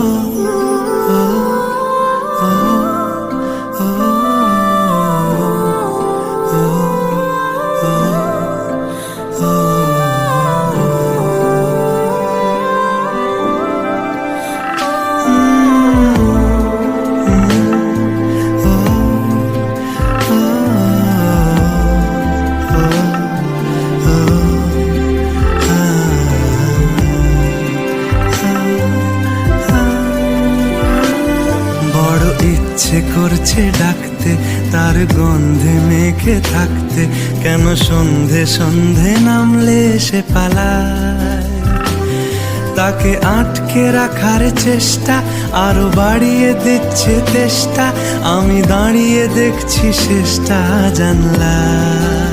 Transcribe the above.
love. ইচ্ছে করছে ডাকতে, তার গন্ধে মেখে থাকতে, কেন সন্ধে সন্ধে নামলে সে পালায়? তাকে আটকে রাখার চেষ্টা, আরও বাড়িয়ে দিচ্ছে চেষ্টা আমি দাঁড়িয়ে দেখছি শেষটা জানলায়।